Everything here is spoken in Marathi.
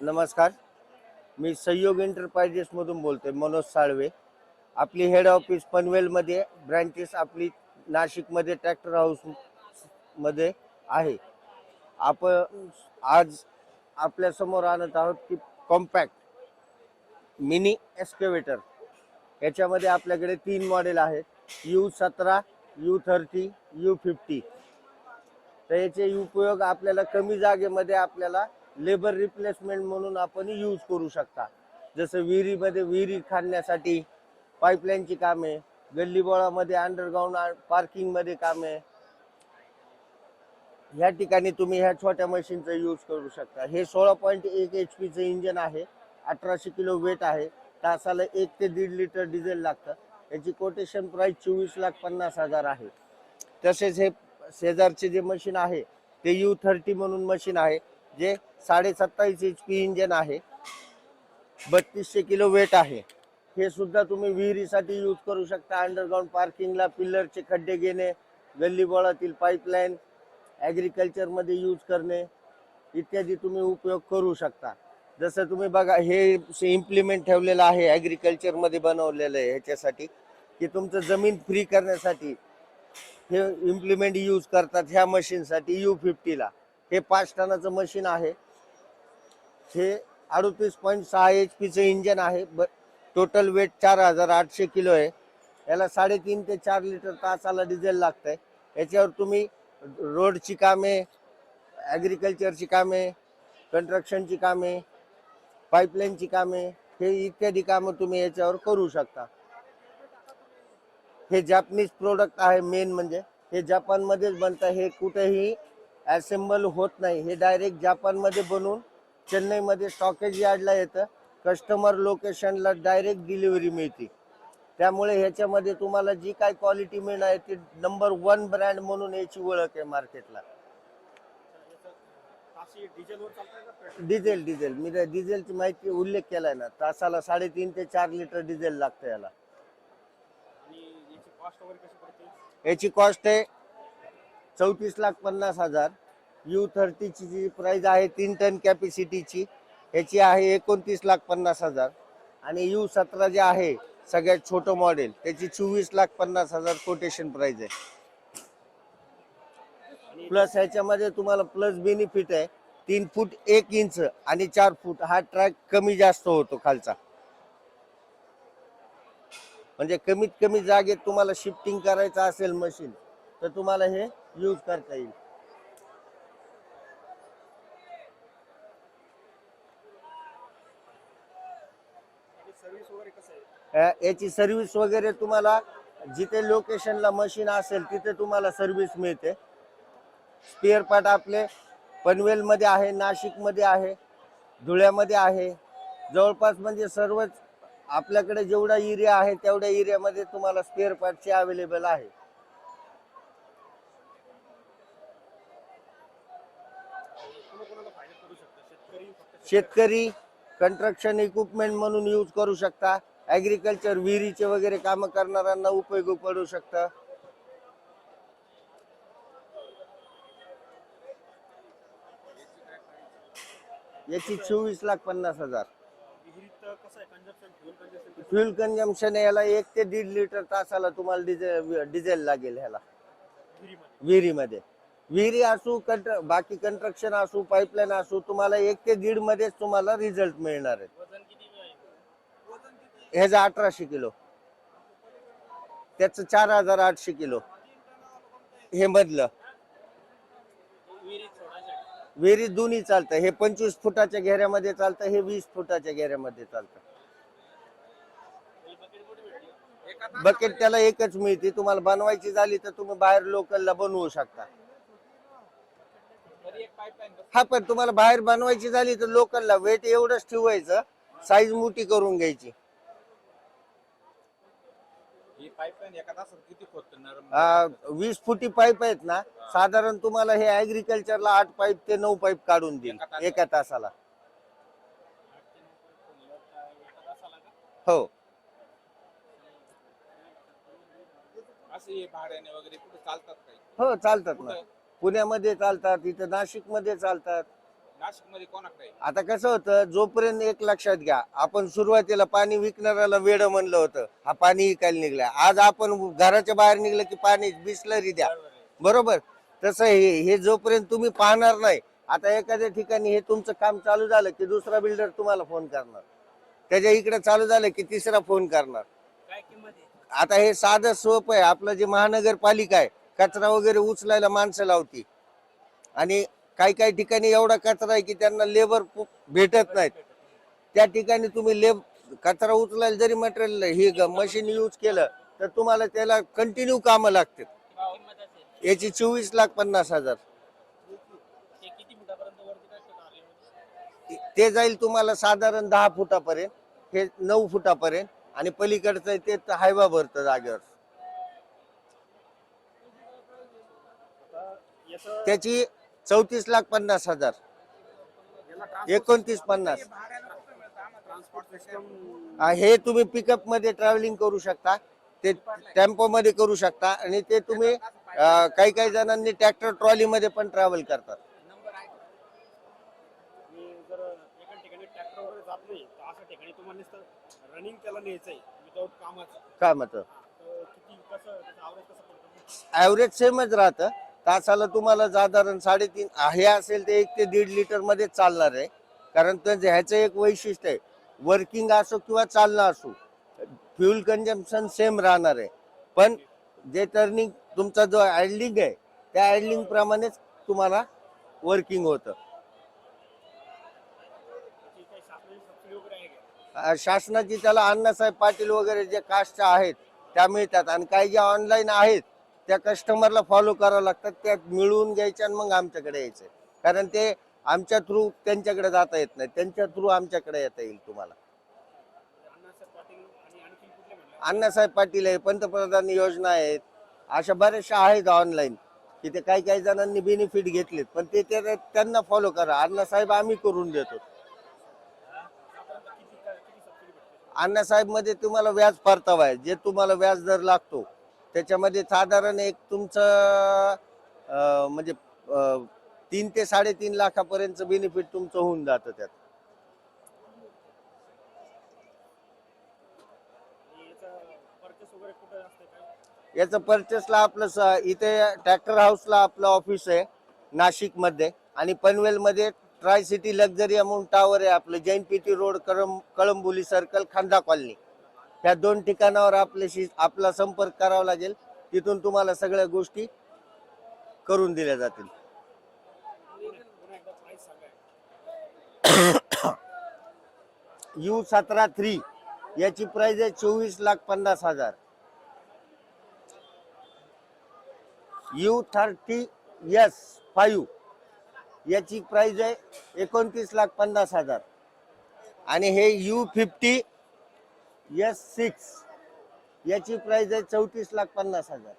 नमस्कार. मी सहयोग एंटरप्राइजेसमधून बोलतोय मनोज साळवे. आपली हेड ऑफिस पनवेलमध्ये ब्रँचेस आपली नाशिकमध्ये ट्रॅक्टर हाऊसमध्ये आहे. आपण आज आपल्यासमोर आणत आहोत की कॉम्पॅक्ट मिनी एक्सकेवेटर याच्यामध्ये आपल्याकडे तीन मॉडेल आहेत. यू सतरा यू थर्टी यू फिफ्टी तर याचे उपयोग आपल्याला कमी जागेमध्ये आपल्याला लेबर रिप्लेसमेंट म्हणून आपण यूज करू शकता. जसं विहिरीमध्ये विहिरी खाणण्यासाठी पाईपलाईनची कामे गल्लीबोळामध्ये अंडरग्राऊंड पार्किंगमध्ये कामे. ह्या ठिकाणी तुम्ही ह्या छोट्या मशीनचा यूज करू शकता. हे सोळा पॉईंट एक एच पीचं इंजन आहे. अठराशे किलो वेट आहे. तासाला एक ते दीड लिटर डिझेल लागतं. याची कोटेशन प्राइस चोवीस लाख पन्नास हजार आहे. तसेच हे शेजारचे जे मशीन आहे ते यू थर्टी म्हणून मशीन आहे जे साडे सत्तावीस एच पी इंजन आहे. बत्तीसशे किलो वेट आहे. हे सुद्धा तुम्ही विहिरीसाठी यूज करू शकता. अंडरग्राऊंड पार्किंगला पिल्लरचे खड्डे घेणे गल्लीबोळातील पाईपलाईन ॲग्रिकल्चरमध्ये यूज करणे इत्यादी तुम्ही उपयोग करू शकता. जसं तुम्ही बघा हे इम्प्लिमेंट ठेवलेलं आहे ॲग्रिकल्चरमध्ये बनवलेलं आहे ह्याच्यासाठी की तुमचं जमीन फ्री करण्यासाठी हे इम्प्लिमेंट यूज करतात ह्या मशीनसाठी यू फिफ्टीला हे पाच टनाचं मशीन आहे. हे अडतीस पॉईंट सहा एच पीचं इंजन आहे. ब टोटल वेट चार हजार आठशे किलो आहे. याला साडेतीन ते चार लिटर तासाला डिझेल लागतंय. याच्यावर तुम्ही रोडची कामे ॲग्रिकल्चरची कामे कन्स्ट्रक्शनची कामे पाईपलाईनची कामे हे इत्यादी कामं तुम्ही याच्यावर करू शकता. हे जॅपनीज प्रोडक्ट आहे मेन म्हणजे. हे जपानमध्येच बनतं. हे कुठेही असेंबल होत नाही. हे डायरेक्ट जपानमध्ये बनवून चेन्नईमध्ये स्टॉकेज यार्डला येतं. कस्टमर लोकेशनला डायरेक्ट डिलिव्हरी मिळते. त्यामुळे ह्याच्यामध्ये तुम्हाला जी काय क्वालिटी मिळणार आहे ती नंबर वन ब्रँड म्हणून याची ओळख आहे मार्केटला डिझेल डिझेल. मी डिझेलची माहिती उल्लेख केलाय ना. तासाला साडेतीन ते चार लिटर डिझेल लागतं याला. याची कॉस्ट आहे चौतीस लाख पन्नास हजार. यू थर्टीची जी प्राईज आहे तीन टन कॅपॅसिटीची ह्याची आहे एकोणतीस लाख पन्नास हजार. आणि यू सतरा जे आहे सगळ्यात छोटं मॉडेल त्याची चोवीस लाख पन्नास हजार कोटेशन प्राईज आहे. प्लस ह्याच्यामध्ये तुम्हाला प्लस बेनिफिट आहे तीन फूट एक इंच आणि चार फूट हा ट्रॅक कमी जास्त होतो खालचा. म्हणजे कमीत कमी जागेत तुम्हाला शिफ्टिंग करायचं असेल मशीन तर तुम्हाला हे यूज करता येईल. याची सर्व्हिस वगैरे तुम्हाला जिथे लोकेशनला मशीन असेल तिथे तुम्हाला सर्व्हिस मिळते. स्पेअर पार्ट आपले पनवेलमध्ये आहे नाशिकमध्ये आहे धुळ्यामध्ये आहे. जवळपास म्हणजे सर्वच आपल्याकडे जेवढा एरिया आहे तेवढ्या एरियामध्ये तुम्हाला स्पेअर पार्टचे अवेलेबल आहे. शेतकरी कंस्ट्रक्शन इक्विपमेंट म्हणून यूज करू शकता. ऍग्रिकल्चर विहिरीचे वगैरे काम करणाऱ्यांना उपयोग पडू शकतं. याची चोवीस लाख पन्नास हजार. फ्युल कन्झम्पशन याला एक ते दीड लिटर तासाला तुम्हाला डिझेल डिझेल लागेल ह्याला. विहिरीमध्ये. विहिरी असू कंट्र बाकी कंस्ट्रक्शन असू पाईपलाईन असू तुम्हाला एक ते दीड मध्येच तुम्हाला रिझल्ट मिळणार आहे. ह्याचा अठराशे किलो. त्याच चार हजार आठशे किलो. हे मधलं. विहिरीत दोन्ही चालतं. हे पंचवीस फुटाच्या घेऱ्यामध्ये चालतं हे वीस फुटाच्या घेऱ्यामध्ये चालतं. बकेट त्याला एकच मिळते. तुम्हाला बनवायची झाली तर तुम्ही बाहेर लोकलला बनवू शकता. हा पण तुम्हाला बाहेर बनवायची झाली तर लोकलला वेट एवढंच ठेवायचं. साईज मोठी करून घ्यायची. पाईपलाईन एका तासात किती खोदतं नरम? आ, वीस फुटी पाईप आहेत ना साधारण तुम्हाला हे ऍग्रिकल्चरला आठ पाईप ते नऊ पाईप काढून देईल एका तासाला? एका तासाला. हो. असे भाड्याने वगैरे कुठे चालतात काही? हो चालतात ना? पुण्यामध्ये चालतात इथं नाशिकमध्ये चालतात. नाशिकमध्ये कोणाकडे आहे? आता कसं होतं जोपर्यंत एक लक्षात घ्या आपण सुरुवातीला पाणी विकणाऱ्याला वेड म्हणलं होतं हा पाणी विकायला निघलाय. आज आपण घराच्या बाहेर निघलं की पाणी बिसलरी द्या. बरोबर? तसं हे हे जोपर्यंत तुम्ही पाहणार नाही आता एखाद्या ठिकाणी हे तुमचं काम चालू झालं की दुसरा बिल्डर तुम्हाला फोन करणार. त्याच्या इकडे चालू झालं की तिसरा फोन करणार. काय किंमत आहे? आता हे साधं सोप आहे. आपलं जे महानगरपालिका आहे कचरा वगैरे उचलायला माणसं लावती. आणि काही काही ठिकाणी एवढा कचरा आहे की त्यांना लेबर भेटत नाहीत. त्या ठिकाणी तुम्ही लेब कचरा उचलायला जरी मटेरियल ही मशीन यूज केलं तर तुम्हाला त्याला कंटिन्यू कामं लागतात असेल याची चोवीस लाख पन्नास हजार. ते जाईल तुम्हाला साधारण दहा फुटापर्यंत हे नऊ फुटापर्यंत आणि पलीकडचं ते हायवा भरतं जागेवर. त्याची चौतीस लाख पन्नास हजार. एकोणतीस पन्नास. हा, तुम्ही पिकअपमध्ये ट्रॅव्हलिंग करू शकता. ते टेम्पो मध्ये करू शकता. आणि ते तुम्ही काही काही जणांनी ट्रॅक्टर ट्रॉली मध्ये पण ट्रॅव्हल करतात. कामाचं. ॲव्हरेज सेमच राहतं. तासाला तुम्हाला साधारण साडेतीन हे असेल ते एक ते दीड लिटरमध्ये चालणार आहे. कारण त्यांचं ह्याचं एक वैशिष्ट्य आहे वर्किंग असो किंवा चालणं असो फ्युल कन्झम्पशन सेम राहणार आहे. पण जे टर्निंग तुमचा जो ॲडलिंग आहे त्या ॲडलिंग प्रमाणेच तुम्हाला वर्किंग होतं. शासनाची शासनाची त्याला अण्णासाहेब पाटील वगैरे जे कास्टच्या आहेत त्या मिळतात. आणि काही ज्या ऑनलाईन आहेत त्या कस्टमरला फॉलो करावं लागतात त्या मिळवून घ्यायच्या आणि मग आमच्याकडे यायचं. कारण ते आमच्या थ्रू त्यांच्याकडे जाता येत नाही. त्यांच्या थ्रू आमच्याकडे येता येईल तुम्हाला. अण्णासाहेब पाटील आहे पंतप्रधान योजना आहेत. अशा बऱ्याचशा आहेत ऑनलाईन की ते काही काही जणांनी बेनिफिट घेतलेत पण ते त्यांना फॉलो करा. अण्णासाहेब आम्ही करून देतो. अण्णासाहेबमध्ये तुम्हाला व्याज परतावा आहे. जे तुम्हाला व्याज दर लागतो त्याच्यामध्ये साधारण एक तुमचं म्हणजे तीन ते साडेतीन लाखापर्यंत बेनिफिट तुमचं होऊन जातं त्यात. याचं परचेसला आपलं इथे ट्रॅक्टर हाऊसला आपलं ऑफिस आहे नाशिकमध्ये आणि पनवेल मध्ये Tri City luxury amount tower आहे आपलं जैन पीटी रोड कळम कळंबोली सर्कल खांदा कॉलनी ह्या दोन ठिकाणावर आपल्याशी आपला संपर्क करावा लागेल. तिथून तुम्हाला सगळ्या गोष्टी करून दिल्या जातील. यू सतरा थ्री याची प्राइस आहे चोवीस लाख पन्नास हजार. यू थर्टी एस फाईव्ह याची प्राइस आहे एकोणतीस लाख पन्नास हजार. आणि हे यू फिफ्टी एस सिक्स याची प्राईज आहे चौतीस लाख पन्नास हजार.